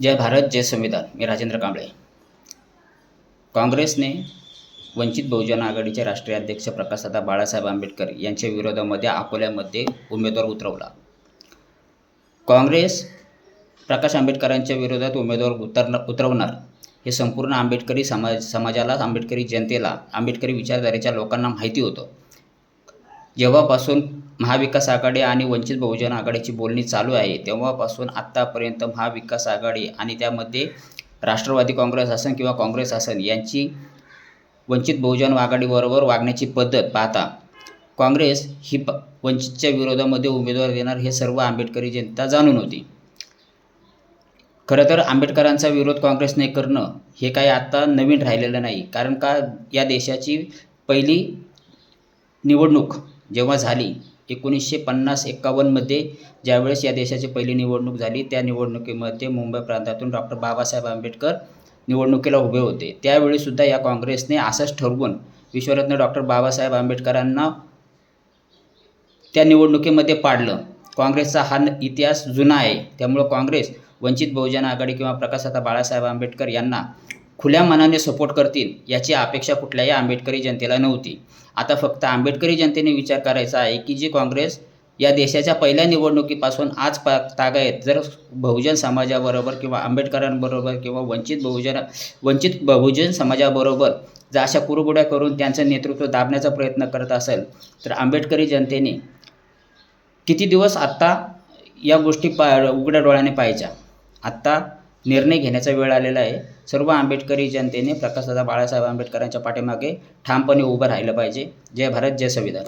जय भारत जय संविधान. मी राजेंद्र कांबळे. काँग्रेसने वंचित बहुजन आघाडीचे राष्ट्रीय अध्यक्ष प्रकाशदादा बाळासाहेब आंबेडकर यांच्या विरोधामध्ये अकोल्यामध्ये उमेदवार उतरवला. काँग्रेस प्रकाश आंबेडकरांच्या विरोधात उमेदवार उतरणार उतरवणार. हे संपूर्ण आंबेडकरी समाज समाजाला आंबेडकरी जनतेला आंबेडकरी विचारधारेच्या लोकांना माहिती होतं. जेव्हापासून महाविकास आघाडी आणि वंचित बहुजन आघाडीची बोलणी चालू आहे. तेव्हापासून आत्तापर्यंत महाविकास आघाडी आणि त्यामध्ये राष्ट्रवादी काँग्रेस असन किंवा काँग्रेस असन यांची वंचित बहुजन आघाडीबरोबर वागण्याची पद्धत पाहता काँग्रेस ही प वंचितच्या विरोधामध्ये उमेदवार देणार हे सर्व आंबेडकरी जनता जाणून होती. खरं तर आंबेडकरांचा विरोध काँग्रेसने करणं हे काही आत्ता नवीन राहिलेलं नाही कारण का या देशाची पहिली निवडणूक जेव्हा झाली एकोणीसशे पन्नास एक्कावन्नमध्ये ज्यावेळेस या देशाची पहिली निवडणूक झाली त्या निवडणुकीमध्ये मुंबई प्रांतातून डॉक्टर बाबासाहेब आंबेडकर निवडणुकीला उभे होते. त्यावेळीसुद्धा या काँग्रेसने असंच ठरवून विश्वरत्न डॉक्टर बाबासाहेब आंबेडकरांना त्या निवडणुकीमध्ये पाडलं. काँग्रेसचा हा इतिहास जुना आहे. त्यामुळं काँग्रेस वंचित बहुजन आघाडी किंवा प्रकाशदादा बाळासाहेब आंबेडकर यांना खुल्या मनाने सपोर्ट करतील याची अपेक्षा कुठल्याही आंबेडकरी जनतेला नव्हती. आता फक्त आंबेडकरी जनतेने विचार करायचा आहे की जी काँग्रेस या देशाच्या पहिल्या निवडणुकीपासून आज पा तागायत जर बहुजन समाजाबरोबर किंवा आंबेडकरांबरोबर किंवा वंचित बहुजन वंचित बहुजन समाजाबरोबर जर अशा कुरबुड्या करून त्यांचं नेतृत्व दाबण्याचा प्रयत्न करत असेल तर आंबेडकरी जनतेने किती दिवस आत्ता या गोष्टी पा उघड्या डोळ्याने पाहायच्या? आत्ता निर्णय घेण्याचा वेळ आलेला आहे. सर्व आंबेडकरी जनतेने प्रकाशदादा बाळासाहेब आंबेडकरांच्या पाठीमागे ठामपणे उभं राहिलं पाहिजे. जय भारत जय संविधान.